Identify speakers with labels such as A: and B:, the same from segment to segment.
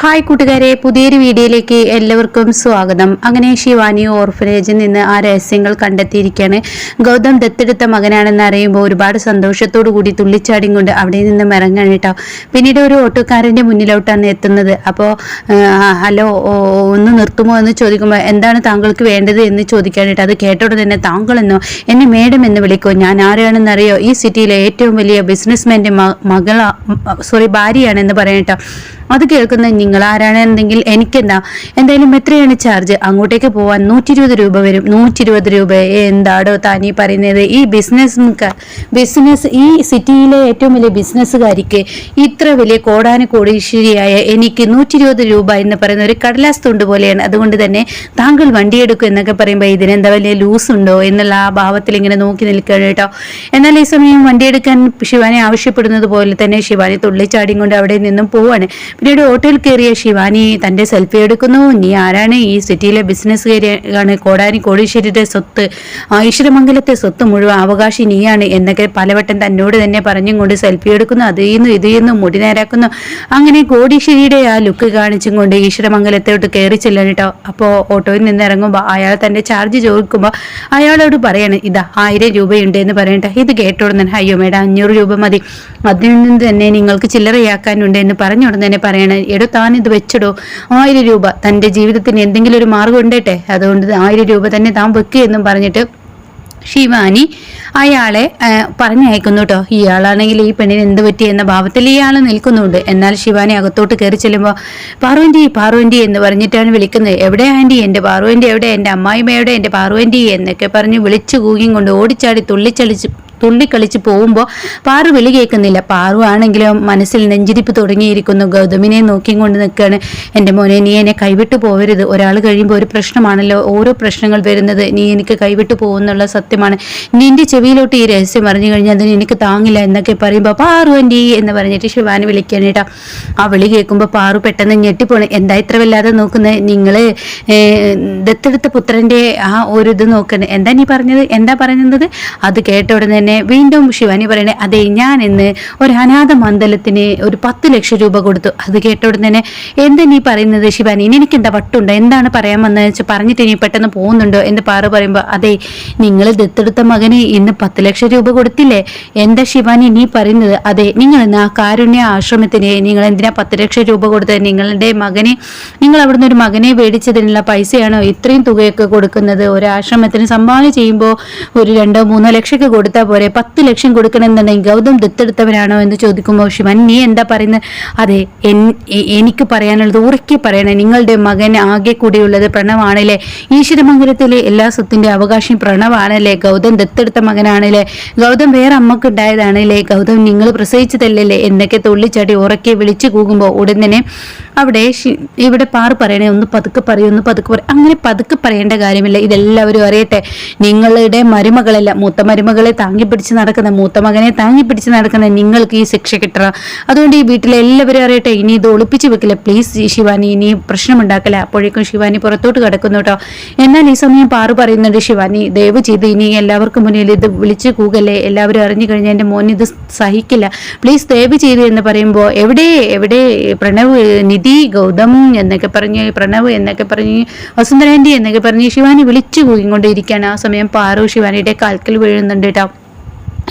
A: Hi കൂട്ടുകാരെ പുതിയൊരു വീഡിയോയിലേക്ക് എല്ലാവർക്കും സ്വാഗതം. അങ്ങനെ ശിവാനി ഓർഫനേജിൽ നിന്ന് ആ രഹസ്യങ്ങൾ കണ്ടെത്തിയിരിക്കുകയാണ്. ഗൗതം ദത്തെടുത്ത മകനാണെന്ന് അറിയുമ്പോൾ ഒരുപാട് സന്തോഷത്തോടു കൂടി തുള്ളിച്ചാടിയും കൊണ്ട് അവിടെ നിന്ന് ഇറങ്ങാണ് കേട്ടോ. പിന്നീട് ഒരു ഓട്ടോക്കാരന്റെ മുന്നിലോട്ടാണ് എത്തുന്നത്. അപ്പോൾ ഹലോ ഒന്ന് നിർത്തുമോ എന്ന് ചോദിക്കുമ്പോൾ എന്താണ് താങ്കൾക്ക് വേണ്ടത് എന്ന് ചോദിക്കാനായിട്ട് അത് കേട്ടോടെ തന്നെ താങ്കളെന്നോ എന്നെ മേഡം എന്ന് വിളിക്കോ ഞാൻ ആരാണെന്ന് അറിയോ ഈ സിറ്റിയിലെ ഏറ്റവും വലിയ ബിസിനസ്മാന്റെ മകള സോറി ഭാര്യയാണെന്ന് പറയട്ടോ അത് കേൾക്കുന്ന നിങ്ങൾ ആരാണ് ആരാണെന്നെങ്കിൽ എനിക്കെന്താ? എന്തായാലും എത്രയാണ് ചാർജ് അങ്ങോട്ടേക്ക് പോവാൻ നൂറ്റി ഇരുപത് രൂപ വരും. നൂറ്റി ഇരുപത് രൂപ. എന്താടോ താനി പറയുന്നത്? ഈ ബിസിനസ് ബിസിനസ് ഈ സിറ്റിയിലെ ഏറ്റവും വലിയ ബിസിനസ്സുകാരിക്ക് ഇത്ര വലിയ കോടാന കോടീശ്വരിയായ എനിക്ക് നൂറ്റി ഇരുപത് രൂപ എന്ന് പറയുന്ന ഒരു കടലാസ് തുണ്ട് പോലെയാണ്. അതുകൊണ്ട് തന്നെ താങ്കൾ വണ്ടി വണ്ടിയെടുക്കും എന്നൊക്കെ പറയുമ്പോൾ ഇതിനെന്താ വലിയ ലൂസ് ഉണ്ടോ എന്നുള്ള ആ ഭാവത്തിൽ ഇങ്ങനെ നോക്കി നിൽക്കുകയാണ് കേട്ടോ. എന്നാൽ ഈ സമയം വണ്ടിയെടുക്കാൻ ശിവാനെ ആവശ്യപ്പെടുന്നത് പോലെ തന്നെ ശിവാനി തുള്ളിച്ചാടിയും കൊണ്ട് അവിടെ നിന്നും പോവാണ്. പിന്നീട് ഓട്ടോയിൽ കയറിയ ശിവാനി തന്റെ സെൽഫി എടുക്കുന്നു. നീ ആരാണ്? ഈ സിറ്റിയിലെ ബിസിനസ്സുകാരിയാണ് കോടാനി കോടീശ്വരിയുടെ സ്വത്ത്. ഈശ്വരമംഗലത്തെ സ്വത്ത് മുഴുവൻ അവകാശി നീയാണ് എന്നൊക്കെ പലവട്ടം തന്നോട് തന്നെ പറഞ്ഞും കൊണ്ട് സെൽഫി എടുക്കുന്നു. അത് ചെയ്യുന്നു ഇത് ചെയ്യുന്നു മുടി നേരാക്കുന്നു. അങ്ങനെ കോടീശ്വരിയുടെ ആ ലുക്ക് കാണിച്ചും കൊണ്ട് ഈശ്വരമംഗലത്തോട്ട് കയറി ചെല്ലണം കേട്ടോ അപ്പോൾ ഓട്ടോയിൽ നിന്ന് ഇറങ്ങുമ്പോൾ അയാൾ തന്റെ ചാർജ് ചോദിക്കുമ്പോൾ അയാളോട് പറയാണ് ഇതാ ആയിരം രൂപയുണ്ട് എന്ന് പറയട്ടെ ഇത് കേട്ടോടുന്ന അയ്യോ മേഡം അഞ്ഞൂറ് രൂപ മതി. അതിൽ നിന്ന് തന്നെ നിങ്ങൾക്ക് ചില്ലറയാക്കാനുണ്ട് എന്ന് പറഞ്ഞ ഉടനെ തന്നെ പറയണേ എടോ താൻ ഇത് വെച്ചിടോ ആയിരം രൂപ. തന്റെ ജീവിതത്തിന് എന്തെങ്കിലും ഒരു മാർഗം ഉണ്ടേട്ടെ? അതുകൊണ്ട് ആയിരം രൂപ തന്നെ താൻ വെക്കുക എന്നും പറഞ്ഞിട്ട് ശിവാനി അയാളെ പറഞ്ഞയക്കുന്നു കേട്ടോ ഇയാളാണെങ്കിൽ ഈ പെണ്ണിന് എന്ത് പറ്റി എന്ന ഭാവത്തിൽ ഇയാൾ നിൽക്കുന്നുണ്ട്. എന്നാൽ ശിവാനി അകത്തോട്ട് കയറി ചെല്ലുമ്പോൾ പാർവന്റി പാർവന്റി എന്ന് പറഞ്ഞിട്ടാണ് വിളിക്കുന്നത്. എവിടെ ആന്റി? എന്റെ പാർവന്റി എവിടെ? എന്റെ അമ്മായിമ്മ എവിടെ? എന്റെ പാർവന്റി എന്നൊക്കെ പറഞ്ഞ് വിളിച്ചു കൂകിയും കൊണ്ട് ഓടിച്ചാടി തുള്ളിച്ചളിച്ച് തുള്ളിക്കളിച്ച് പോകുമ്പോൾ പാറു വിളി കേൾക്കുന്നില്ല. പാറു ആണെങ്കിലും മനസ്സിൽ നെഞ്ചിരിപ്പ് തുടങ്ങിയിരിക്കുന്നു. ഗൗതമിനെ നോക്കിയും കൊണ്ട് നിൽക്കുകയാണ്. എന്റെ മോനെ നീ എന്നെ കൈവിട്ടു പോകരുത് ഒരാൾ കഴിയുമ്പോൾ ഒരു പ്രശ്നമാണല്ലോ ഓരോ പ്രശ്നങ്ങൾ വരുന്നത്. നീ എനിക്ക് കൈവിട്ടു പോകുന്നുള്ള സത്യമാണ്. നിന്റെ ചെവിയിലോട്ട് ഈ രഹസ്യം പറഞ്ഞു കഴിഞ്ഞാൽ അതിന് എനിക്ക് താങ്ങില്ല എന്നൊക്കെ പറയുമ്പോൾ പാറു എന്റെ എന്ന് പറഞ്ഞിട്ട് ശിവാനി വിളിക്കാൻ ആ വിളി കേൾക്കുമ്പോൾ പാറു പെട്ടെന്ന് ഞെട്ടിപ്പോണ്. എന്താ ഇത്ര വല്ലാതെ നോക്കുന്നത് നിങ്ങൾ ദത്തെടുത്ത പുത്രന്റെ ആ ഒരു ഇത് നോക്കണേ. എന്താ നീ പറഞ്ഞത്? എന്താ പറയുന്നത്? അത് കേട്ട ഉടനെ തന്നെ വീണ്ടും ശിവാനി പറയണേ അതെ ഞാൻ ഇന്ന് ഒരു അനാഥ മന്ദലത്തിന് ഒരു പത്ത് ലക്ഷം രൂപ കൊടുത്തു. അത് കേട്ട ഉടനെ തന്നെ എന്താ നീ പറയുന്നത് ശിവാനി? ഇനി എനിക്ക് എന്താ വട്ടുണ്ടോ? എന്താണ് പറയാൻ വന്നത് വെച്ചാൽ പറഞ്ഞിട്ട് ഇനി പെട്ടെന്ന് പോകുന്നുണ്ടോ? എന്ന് പാറ പറയുമ്പോൾ അതെ നിങ്ങൾ ദത്തെടുത്ത മകന് ഇന്ന് പത്ത് ലക്ഷം രൂപ കൊടുത്തില്ലേ? എന്താ ശിവാനി നീ പറയുന്നത്? അതെ നിങ്ങൾ ഇന്ന് ആ കാരുണ്യ ആശ്രമത്തിന് നിങ്ങൾ എന്തിനാ പത്ത് ലക്ഷം രൂപ കൊടുത്തത്? നിങ്ങളുടെ മകനെ നിങ്ങൾ അവിടുന്ന് ഒരു മകനെ മേടിച്ചതിനുള്ള പൈസയാണോ ഇത്രയും തുകയൊക്കെ കൊടുക്കുന്നത്? ഒരു ആശ്രമത്തിന് സംഭാവന ചെയ്യുമ്പോൾ ഒരു രണ്ടോ മൂന്നോ ലക്ഷമൊക്കെ കൊടുത്താൽ പോരെ? പത്ത് ലക്ഷം കൊടുക്കണമെന്നുണ്ടെങ്കിൽ ഗൗതം ദത്തെടുത്തവനാണോ എന്ന് ചോദിക്കുമ്പോൾ ശിവൻ നീ എന്താ പറയുന്നത് അതെ എനിക്ക് പറയാനുള്ളത് ഉറക്കെ പറയണേ നിങ്ങളുടെ മകൻ ആകെ കൂടിയുള്ളത് പ്രണവാണല്ലേ? ഈശ്വരമംഗലത്തിലെ എല്ലാ സ്വത്തിന്റെ അവകാശം പ്രണവാണല്ലേ? ഗൗതം ദത്തെടുത്ത മകനാണല്ലേ? ഗൗതം വേറെ അമ്മയ്ക്ക് ഉണ്ടായതാണല്ലേ? ഗൗതം നിങ്ങൾ പ്രസവിച്ചതല്ലേ എന്നൊക്കെ തുള്ളിച്ചാടി ഉറക്കെ വിളിച്ചു കൂകുമ്പോൾ ഉടൻ തന്നെ അവിടെ ഇവിടെ പാറു പറയണേ ഒന്ന് പതുക്കെ പറയൂ ഒന്ന് പതുക്കെ പറയും. അങ്ങനെ പതുക്കെ പറയേണ്ട കാര്യമില്ല. ഇതെല്ലാവരും അറിയട്ടെ നിങ്ങളുടെ മരുമകളല്ല മൂത്ത മരുമകളെ താങ്ങി പിടിച്ച് നടക്കുന്ന മൂത്ത മകനെ താങ്ങി പിടിച്ച് നടക്കുന്ന നിങ്ങൾക്ക് ഈ ശിക്ഷ കിട്ടണം. അതുകൊണ്ട് ഈ വീട്ടിലെ എല്ലാവരും അറിയട്ടെ ഇനി ഇത് ഒളിപ്പിച്ച് വെക്കില്ല. പ്ലീസ് ശിവാനി ഇനി പ്രശ്നം ഉണ്ടാക്കില്ല. അപ്പോഴേക്കും ശിവാനി പുറത്തോട്ട് കിടക്കുന്നു കേട്ടോ. എന്നാൽ ഈ സമയം പാറു പറയുന്നുണ്ട് ശിവാനി ദയവ് ചെയ്ത് ഇനി എല്ലാവർക്കും മുന്നിൽ ഇത് വിളിച്ച് കൂകല്ലേ? എല്ലാവരും അറിഞ്ഞു കഴിഞ്ഞാൽ എന്റെ മോൻ ഇത് സഹിക്കില്ല. പ്ലീസ് ദയവ് ചെയ്ത് എന്ന് പറയുമ്പോൾ എവിടെ എവിടെ പ്രണവ് നിധി ഗൗതം എന്നൊക്കെ പറഞ്ഞ് പ്രണവ് എന്നൊക്കെ പറഞ്ഞ് വസുന്ധരാന്റെ എന്നൊക്കെ പറഞ്ഞ് ശിവാനി വിളിച്ചു കൂകിക്കൊണ്ടിരിക്കുകയാണ് ആ സമയം. പാറു ശിവാനിയുടെ കാൽക്കൽ വീഴുന്നുണ്ട് കേട്ടോ.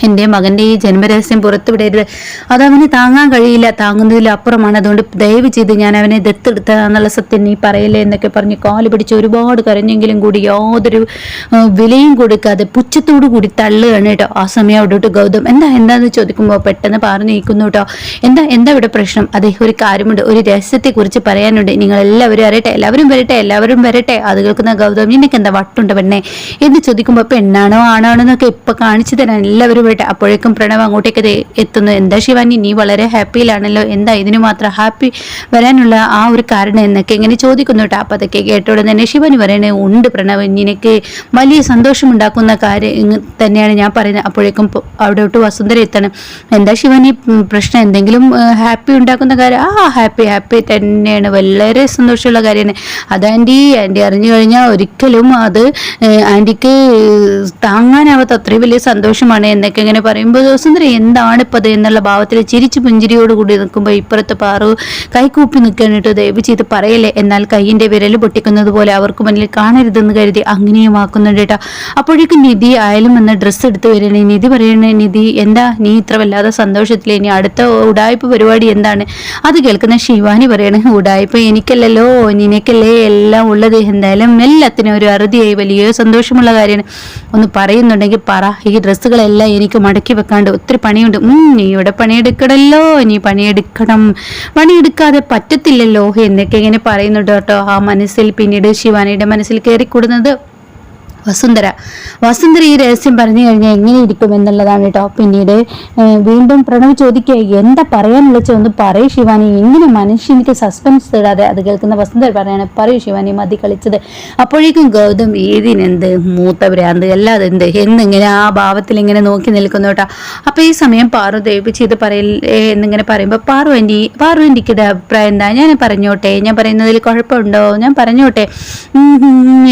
A: എന്റെ മകന്റെ ഈ ജന്മരഹസ്യം പുറത്തുവിടരുത്. അത് അവന് താങ്ങാൻ കഴിയില്ല. താങ്ങുന്നതിൽ അപ്പുറമാണ്. അതുകൊണ്ട് ദയവ് ചെയ്ത് ഞാൻ അവനെ ദത്തെടുത്തതാന്നുള്ള സത്യം നീ പറയില്ലേ എന്നൊക്കെ പറഞ്ഞ് കാൽ പിടിച്ച് ഒരുപാട് കരഞ്ഞെങ്കിലും കൂടി യാതൊരു വിലയും കൊടുക്കാതെ പുച്ഛത്തോടു കൂടി തള്ളുകയാണ് കേട്ടോ. ആ സമയം അവിടോട്ട് ഗൗതം. എന്താ എന്താന്ന് ചോദിക്കുമ്പോൾ പെട്ടെന്ന് പറഞ്ഞു നീക്കുന്നു കേട്ടോ. എന്താ എന്താ ഇവിടെ പ്രശ്നം? അതെ ഒരു കാര്യമുണ്ട്. ഒരു രഹസ്യത്തെക്കുറിച്ച് പറയാനുണ്ട്. നിങ്ങൾ എല്ലാവരും അറിയട്ടെ എല്ലാവരും വരട്ടെ എല്ലാവരും വരട്ടെ. അത് കേൾക്കുന്ന ഗൗതം നിനക്ക് എന്താ വട്ടുണ്ട് പെണ്ണെ എന്ന് ചോദിക്കുമ്പോൾ പെണ്ണാണോ ആണാണോ എന്നൊക്കെ ഇപ്പൊ കാണിച്ചു തരാൻ എല്ലാവരും വരട്ടെ അപ്പോഴേക്കും പ്രണവ് അങ്ങോട്ടേക്ക് എത്തുന്നു. എന്താ ശിവാനി നീ വളരെ ഹാപ്പിയിലാണല്ലോ എന്താ ഇതിനു മാത്രം ഹാപ്പി വരാനുള്ള ആ ഒരു കാരണം എന്നൊക്കെ ഇങ്ങനെ ചോദിക്കുന്നു കേട്ടോ അപ്പൊ അതൊക്കെ കേട്ടോടെ തന്നെ ശിവാനി പറയണേ ഉണ്ട് പ്രണവ് നിനക്ക് വലിയ സന്തോഷമുണ്ടാക്കുന്ന കാര്യം തന്നെയാണ് ഞാൻ പറയുന്നത്. അപ്പോഴേക്കും അവിടെ അവിടോട്ട് വസുന്ധര എത്തണം. എന്താ ശിവാനി പ്രശ്നം എന്തെങ്കിലും ഹാപ്പി ഉണ്ടാക്കുന്ന കാര്യം? ആ ഹാപ്പി ഹാപ്പി തന്നെയാണ്. വളരെ സന്തോഷമുള്ള കാര്യമാണ്. അത് ആന്റി ആന്റി അറിഞ്ഞു കഴിഞ്ഞാൽ ഒരിക്കലും അത് ആന്റിക്ക് താങ്ങാനാവാത്ത അത്രയും വലിയ സന്തോഷമാണ് എന്നൊക്കെ എന്നൊക്കെ ഇങ്ങനെ പറയുമ്പോൾ എന്താണ് അത് എന്നുള്ള ഭാവത്തിൽ ചിരിച്ചു പുഞ്ചിരിയോട് കൂടി നിൽക്കുമ്പോൾ ഇപ്പുറത്തെ പാറു കൈകൂപ്പി നിൽക്കാനിട്ട് ദയവ് ചെയ്ത് പറയല്ലേ? എന്നാൽ കൈയിന്റെ വിരൽ പൊട്ടിക്കുന്നത് പോലെ അവർക്ക് മുന്നിൽ കാണരുതെന്ന് കരുതി അങ്ങനെയും ആക്കുന്നുണ്ട് കേട്ടോ. അപ്പോഴേക്കും നിധി ആയാലും വന്ന് ഡ്രസ്സ് എടുത്ത് വരണേ നിധി പറയണേ നിധി എന്താ? നീ ഇത്ര വല്ലാതെ സന്തോഷത്തിൽ ഇനി അടുത്ത ഉടായ്പ പരിപാടി എന്താണ്? അത് കേൾക്കുന്ന ശിവാനി പറയണേ ഉടായ്പ എനിക്കല്ലല്ലോ നിനക്കല്ലേ എല്ലാം ഉള്ളത്? എന്തായാലും എല്ലാത്തിനും ഒരു അറുതിയായി വലിയ സന്തോഷമുള്ള കാര്യമാണ്. ഒന്ന് പറയുന്നുണ്ടെങ്കിൽ പറ ഈ ഡ്രസ്സുകളെല്ലാം എനിക്ക് മടക്കി വെക്കാണ്ട് ഒത്തിരി പണിയുണ്ട്. നീ ഇവിടെ പണിയെടുക്കണല്ലോ നീ പണിയെടുക്കണം. പണിയെടുക്കാതെ പറ്റത്തില്ലല്ലോ എന്നൊക്കെ ഇങ്ങനെ പറയുന്നുണ്ട് കേട്ടോ. ആ മനസ്സിൽ പിന്നീട് ശിവാനിയുടെ മനസ്സിൽ കയറിക്കൂടുന്നത്. വസുന്ധര. വസുന്ധര ഈ രഹസ്യം പറഞ്ഞു കഴിഞ്ഞാൽ എങ്ങനെ ഇരിക്കും എന്നുള്ളതാണ് കേട്ടോ. പിന്നീട് വീണ്ടും പ്രണവ് ചോദിക്കുക എന്താ പറയാനുള്ള ഒന്ന് പറയൂ ശിവാനി. എങ്ങനെ മനുഷ്യനിക്ക് സസ്പെൻസ് തരാതെ അത് കേൾക്കുന്ന വസുന്ധര പറയാണ് പറയൂ ശിവാനി മതി കളിച്ചത്. അപ്പോഴേക്കും ഗൗതം ഏതിനെന്ത്? മൂത്ത ഭ്രാന്ത് അല്ലാതെ എന്ത് എന്നിങ്ങനെ ആ ഭാവത്തിൽ ഇങ്ങനെ നോക്കി നിൽക്കുന്നു കേട്ടോ. അപ്പൊ ഈ സമയം പാറു ദയവിച്ച് ചെയ്ത് പറയല്ലേ എന്നിങ്ങനെ പറയുമ്പോൾ പാറു എന്റെ പാറു എന്റെ അഭിപ്രായം എന്താ? ഞാൻ പറഞ്ഞോട്ടെ ഞാൻ പറയുന്നതിൽ കുഴപ്പമുണ്ടോ? ഞാൻ പറഞ്ഞോട്ടെ.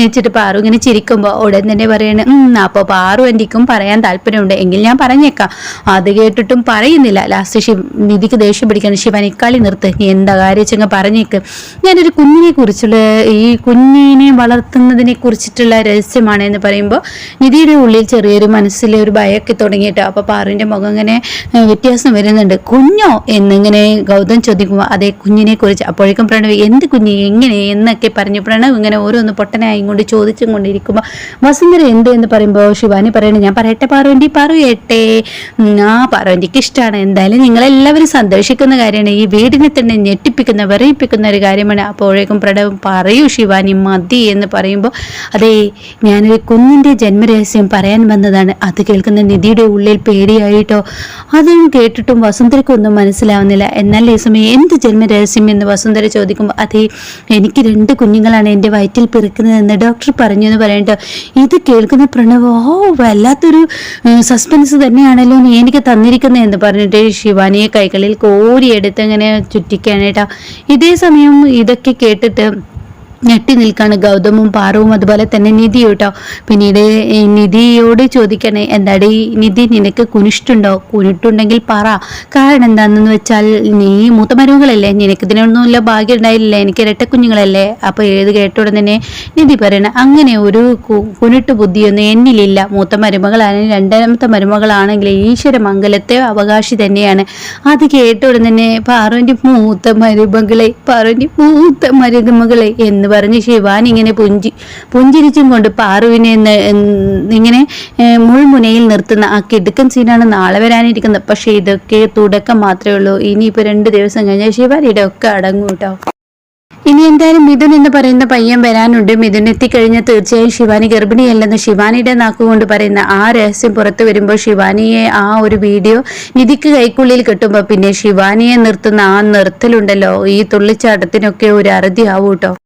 A: വെച്ചിട്ട് പാറു ഇങ്ങനെ ചിരിക്കുമ്പോൾ ഉടൻ തന്നെ പറയണ അപ്പോൾ പാറു ആന്റിക്കും പറയാൻ താല്പര്യമുണ്ട്. എങ്കിൽ ഞാൻ പറഞ്ഞേക്കാം. അത് കേട്ടിട്ടും പറയുന്നില്ല. ലാസ്റ്റ് ശിവ നിധിക്ക് ദേഷ്യം പിടിക്കണം ശിവൻ ഇക്കാളി നിർത്ത്. നീ എന്താ കാര്യം വെച്ചങ്ങ് പറഞ്ഞേക്ക്. ഞാനൊരു കുഞ്ഞിനെ കുറിച്ചുള്ള ഈ കുഞ്ഞിനെ വളർത്തുന്നതിനെ കുറിച്ചിട്ടുള്ള രഹസ്യമാണ് എന്ന് പറയുമ്പോൾ നിധിയുടെ ഉള്ളിൽ ചെറിയൊരു മനസ്സിലെ ഒരു ഭയമൊക്കെ തുടങ്ങിയിട്ട് അപ്പോൾ പാറുവിന്റെ മുഖം ഇങ്ങനെ വ്യത്യാസം വരുന്നുണ്ട്. കുഞ്ഞോ? എന്നിങ്ങനെ ഗൗതം ചോദിക്കുമ്പോൾ അതേ കുഞ്ഞിനെ കുറിച്ച്. അപ്പോഴേക്കും പ്രണവ് എന്ത് കുഞ്ഞ്? എങ്ങനെ? എന്നൊക്കെ പറഞ്ഞു പ്രണവ് ഇങ്ങനെ ഓരോന്ന് പൊട്ടനായി കൊണ്ട് ചോദിച്ചും കൊണ്ടിരിക്കുമ്പോൾ വസുന്ധര എന്ത് എന്ന് പറയുമ്പോൾ ശിവാനി പറയണേ ഞാൻ പറയട്ടെ പാറുവണ്ടി പറയട്ടെ. ആ പാറുവണ്ടിക്ക് ഇഷ്ടമാണ് എന്തായാലും നിങ്ങളെല്ലാവരും സന്തോഷിക്കുന്ന കാര്യമാണ്. ഈ വീടിനെ തന്നെ ഞെട്ടിപ്പിക്കുന്ന വിറയിപ്പിക്കുന്ന ഒരു കാര്യമാണ്. അപ്പോഴേക്കും പ്രണവ് പറയൂ ശിവാനി മതി എന്ന് പറയുമ്പോൾ അതേ ഞാനൊരു കുഞ്ഞിന്റെ ജന്മരഹസ്യം പറയാൻ വന്നതാണ്. അത് കേൾക്കുന്ന നിധിയുടെ ഉള്ളിൽ പേടിയായിട്ടോ? അതും കേട്ടിട്ടും വസുന്ധരയ്ക്കൊന്നും മനസ്സിലാവുന്നില്ല. എന്നാൽ ഈ സമയം എന്ത് ജന്മരഹസ്യം? എന്ന് വസുന്ധര ചോദിക്കുമ്പോൾ അതേ എനിക്ക് രണ്ട് കുഞ്ഞുങ്ങളാണ് എന്റെ വയറ്റിൽ പിറക്കുന്നതെന്ന് ഡോക്ടർ പറഞ്ഞു എന്ന് പറയട്ടോ ഇത് കേൾക്കുന്ന പ്രണവ് ഓ വല്ലാത്തൊരു സസ്പെൻസ് തന്നെയാണല്ലോ നീ എനിക്ക് തന്നിരിക്കുന്നത് എന്ന് പറഞ്ഞിട്ട് ശിവാനിയെ കൈകളിൽ കോരിയെടുത്ത് ഇങ്ങനെ ചുറ്റിക്കാനേട്ടാ ഇതേ സമയം ഇതൊക്കെ കേട്ടിട്ട് ഞെട്ടി നിൽക്കാണ് ഗൗതമും പാറവും അതുപോലെ തന്നെ നിധി കേട്ടോ. പിന്നീട് നിധിയോട് ചോദിക്കണേ എന്താടി നിധി നിനക്ക് കുനിഷ്ടുണ്ടോ കുനിട്ടുണ്ടെങ്കിൽ പറ. കാരണം എന്താണെന്ന് വെച്ചാൽ നീ മൂത്ത മരുമകളല്ലേ? നിനക്ക് ഇതിനൊന്നുമില്ല ഭാഗ്യം ഉണ്ടായില്ല എനിക്ക് ഇരട്ട കുഞ്ഞുങ്ങളല്ലേ? അപ്പോൾ ഏത് കേട്ട ഉടൻ തന്നെ നിധി പറയണ അങ്ങനെ ഒരു കുനിട്ട് ബുദ്ധിയൊന്നും എന്നിലില്ല. മൂത്ത മരുമകളാണെങ്കിൽ രണ്ടാമത്തെ മരുമകളാണെങ്കിൽ ഈശ്വര മംഗലത്തെ അവകാശി തന്നെയാണ്. അത് കേട്ട ഉടൻ തന്നെ പാറുവിന്റെ മൂത്ത മരുമകളെ പാറുവിന്റെ മൂത്ത മരുമകളെ എന്ന് പറഞ്ഞ് ശിവാൻ ഇങ്ങനെ പുഞ്ചി പുഞ്ചിരിച്ചും കൊണ്ട് പാറുവിനെ ഇങ്ങനെ മുൾമുനയിൽ നിർത്തുന്ന ആ കിടുക്കൻ സീനാണ് നാളെ വരാനിരിക്കുന്നത്. പക്ഷെ ഇതൊക്കെ തുടക്കം മാത്രമേ ഉള്ളൂ. ഇനിയിപ്പോൾ രണ്ട് ദിവസം കഴിഞ്ഞാൽ ശിവാനിയുടെ ഒക്കെ അടങ്ങും കേട്ടോ ഇനി എന്തായാലും മിഥുൻ എന്ന് പറയുന്ന പയ്യൻ വരാനുണ്ട്. മിഥുൻ എത്തിക്കഴിഞ്ഞാൽ തീർച്ചയായും ശിവാനി ഗർഭിണിയല്ലെന്ന് ശിവാനിയുടെ നാക്കുകൊണ്ട് പറയുന്ന ആ രഹസ്യം പുറത്തു വരുമ്പോൾ ശിവാനിയെ ആ ഒരു വീഡിയോ നിധിക്ക് കൈക്കുള്ളിൽ കിട്ടുമ്പോൾ പിന്നെ ശിവാനിയെ നിർത്തുന്ന ആ നിർത്തലുണ്ടല്ലോ. ഈ തുള്ളിച്ചാട്ടത്തിനൊക്കെ ഒരു അറുതി ആവൂട്ടോ